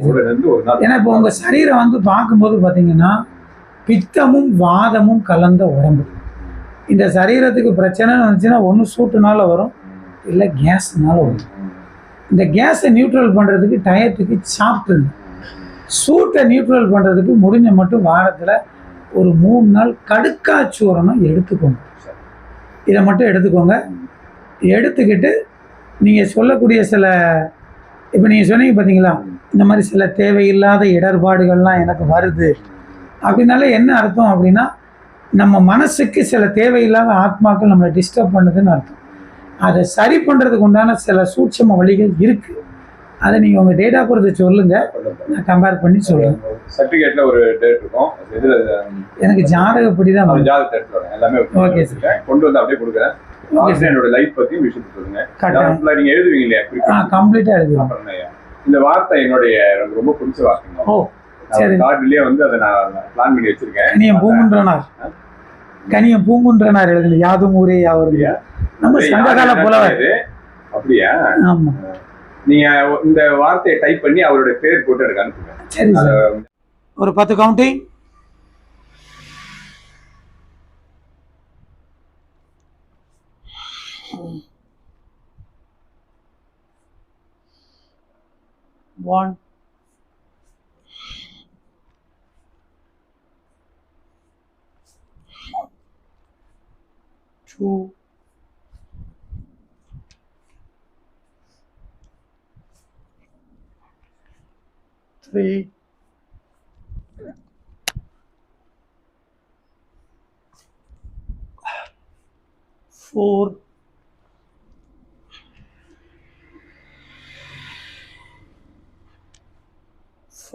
ஏன்னா இப்போ உங்கள் சரீரம் வந்து பார்க்கும்போது பார்த்தீங்கன்னா பித்தமும் வாதமும் கலந்த உடம்பு. இந்த சரீரத்துக்கு பிரச்சனைன்னு வந்துச்சுன்னா ஒன்று சூட்டுனால வரும் இல்லை கேஸ்னால வரும். இந்த கேஸை நியூட்ரல் பண்ணுறதுக்கு டயத்துக்கு சாப்பிட்டுருங்க. சூட்டை நியூட்ரல் பண்ணுறதுக்கு முடிஞ்ச மட்டும் வாரத்தில் ஒரு மூணு நாள் கடுக்காச்சூரணம் எடுத்துக்கோங்க. இதை மட்டும் எடுத்துக்கோங்க. எடுத்துக்கிட்டு நீங்கள் சொல்லக்கூடிய சில இப்போ நீங்கள் சொன்னீங்க பார்த்தீங்களா இந்த மாதிரி சில தேவையில்லாத இடர்பாடுகள்லாம் எனக்கு வருது. அப்படின்னால என்ன அர்த்தம் அப்படின்னா நம்ம மனசுக்கு சில தேவையில்லாத ஆத்மாக்கள் நம்மளை டிஸ்டர்ப் பண்ணுதுன்னு அர்த்தம். அதை சரி பண்ணுறதுக்கு உண்டான சில சூட்சம வழிகள் இருக்குது அதை நீங்கள் உங்கள் டேட்டா பொறுத்து சொல்லுங்கள் நான் கம்பேர் பண்ணி சொல்கிறேன் சர்டிபிகேட்ல ஒரு டேட் இருக்கும். இதுல எனக்கு ஜாதகப்படி தான் வரேன் எல்லாமே Okay, வச்சிருக்கேன் கொண்டு வந்து அப்படியே கொடுக்குறேன். ஓகே சார் என்னோட லைஃப் பத்தியும் விஷயத்தை சொல்லுங்க. கரெக்டாக ஃபுல்லா நீங்க எழுதுவீங்க இல்லையா? ஆ கம்ப்ளீட்டாக ஐயா, இந்த வார்த்தை என்னுடைய எனக்கு ரொம்ப பிடிச்ச வார்த்தைங்க ஓ சரி. கார்டுலயே வந்து அதை நான் பிளான் பண்ணி வச்சிருக்கேன். கனியம் பூங்குன்றனார். கனியம் பூங்குன்றனார் எழுதுல. யாதும் ஊரே யாவரும் நம்ம சங்ககால புலவர்? அப்படியா? ஆமாம் நீங்க இந்த வார்த்தையை டைப் பண்ணி அவருடைய பேர் போட்டு எனக்கு அனுப்புங்க. சார் ஒரு பத்து counting one two three. Four.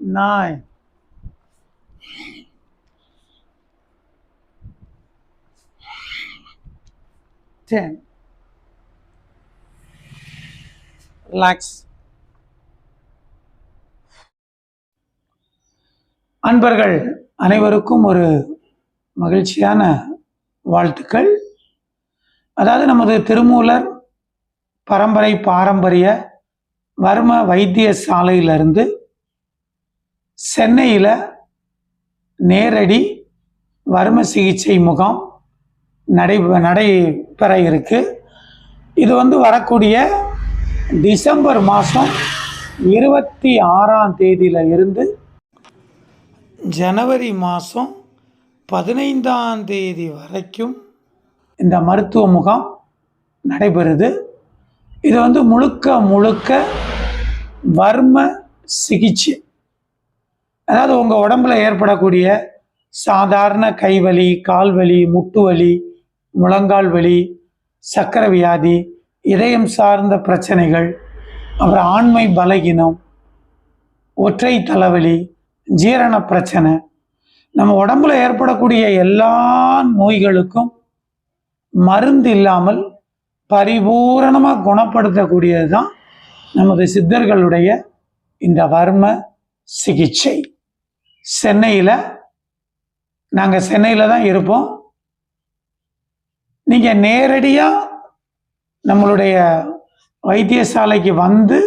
nine, ten. Relax. அன்பர்கள் அனைவருக்கும் ஒரு மகிழ்ச்சியான வாழ்த்துக்கள் அதாவது நமது திருமூலர் பரம்பரை பாரம்பரிய வர்ம வைத்திய சாலையிலிருந்து சென்னையில் நேரடி வர்ம சிகிச்சை முகாம் நடை நடைபெற இருக்குது இது வந்து வரக்கூடிய டிசம்பர் மாதம் இருபத்தி ஆறாம் தேதியில் இருந்து ஜனவரி மாதம் பதினைந்தாம் தேதி வரைக்கும் இந்த மருத்துவ முகாம் நடைபெறுது. இது வந்து முழுக்க முழுக்க வர்ம சிகிச்சை அதாவது உங்கள் உடம்புல ஏற்படக்கூடிய சாதாரண கைவலி கால்வலி முட்டு வலி முழங்கால் வலி சக்கரை வியாதி இதயம் சார்ந்த பிரச்சனைகள் அப்புறம் ஆண்மை பலகீனம் ஒற்றை தலைவலி ஜீரண பிரச்சனை. நம்ம உடம்புல ஏற்படக்கூடிய எல்லா நோய்களுக்கும் மருந்து இல்லாமல் பரிபூரணமாக குணப்படுத்தக்கூடியது தான் நமது சித்தர்களுடைய இந்த வர்ம சிகிச்சை. சென்னையில் நாங்கள் சென்னையில் தான் இருப்போம். நீங்கள் நேரடியாக நம்மளுடைய வைத்தியசாலைக்கு வந்து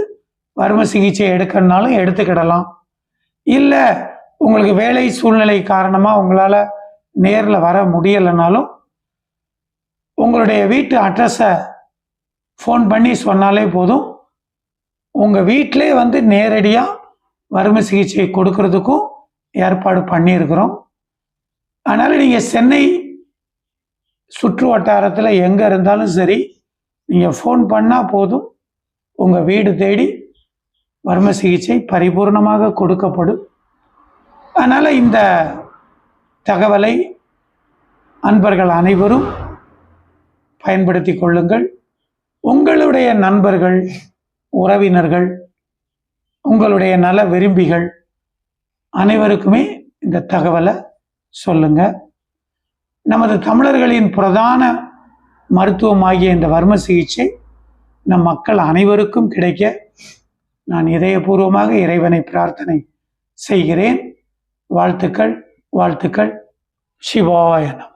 வறுமை சிகிச்சை எடுக்கணுனாலும் எடுத்துக்கிடலாம். இல்லை உங்களுக்கு வேலை சூழ்நிலை காரணமாக உங்களால் நேரில் வர முடியலைனாலும் உங்களுடைய வீட்டு அட்ரஸை ஃபோன் பண்ணி சொன்னாலே போதும். உங்கள் வீட்டிலே வந்து நேரடியாக வறுமை சிகிச்சை கொடுக்கறதுக்கும் ஏற்பாடு பண்ணியிருக்கிறோம். அதனால் நீங்கள் சென்னை சுற்று வட்டாரத்தில் எங்கே இருந்தாலும் சரி நீங்கள் ஃபோன் பண்ணால் போதும். உங்கள் வீடு தேடி வர்ம சிகிச்சை பரிபூர்ணமாக கொடுக்கப்படும். அதனால் இந்த தகவலை அன்பர்கள் அனைவரும் பயன்படுத்தி கொள்ளுங்கள். உங்களுடைய நண்பர்கள் உறவினர்கள் உங்களுடைய நல விரும்பிகள் அனைவருக்குமே இந்த தகவலை சொல்லுங்க. நமது தமிழர்களின் பிரதான மருத்துவமாகிய இந்த வர்ம சிகிச்சை நம் மக்கள் அனைவருக்கும் கிடைக்க நான் இதயபூர்வமாக இறைவனை பிரார்த்தனை செய்கிறேன். வாழ்த்துக்கள் வாழ்த்துக்கள். சிவாயனம்